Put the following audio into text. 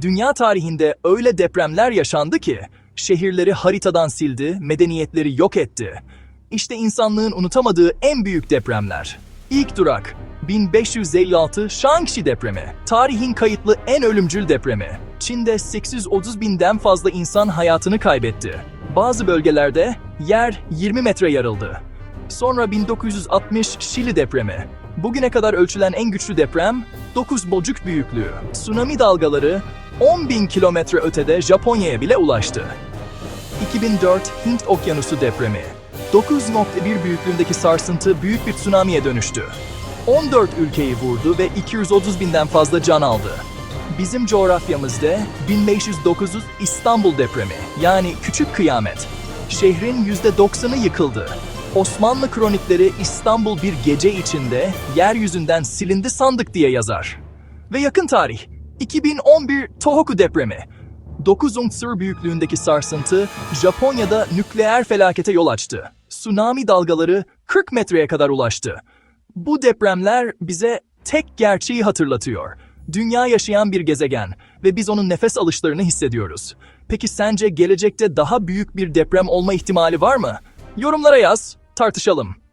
Dünya tarihinde öyle depremler yaşandı ki, şehirleri haritadan sildi, medeniyetleri yok etti. İşte insanlığın unutamadığı en büyük depremler. İlk durak, 1556 Shangxi depremi. Tarihin kayıtlı en ölümcül depremi. Çin'de 830 binden fazla insan hayatını kaybetti. Bazı bölgelerde yer 20 metre yarıldı. Sonra 1960 Şili depremi. Bugüne kadar ölçülen en güçlü deprem 9 bocuk büyüklüğü. Tsunami dalgaları 10 bin kilometre ötede Japonya'ya bile ulaştı. 2004 Hint Okyanusu depremi. 9.1 büyüklüğündeki sarsıntı büyük bir tsunamiye dönüştü. 14 ülkeyi vurdu ve 230 binden fazla can aldı. Bizim coğrafyamızda 1509 İstanbul depremi yani küçük kıyamet. Şehrin %90'ı yıkıldı. Osmanlı kronikleri İstanbul bir gece içinde yeryüzünden silindi sandık diye yazar. Ve yakın tarih 2011 Tohoku depremi. 9 unsur büyüklüğündeki sarsıntı Japonya'da nükleer felakete yol açtı. Tsunami dalgaları 40 metreye kadar ulaştı. Bu depremler bize tek gerçeği hatırlatıyor. Dünya yaşayan bir gezegen ve biz onun nefes alışlarını hissediyoruz. Peki sence gelecekte daha büyük bir deprem olma ihtimali var mı? Yorumlara yaz, tartışalım.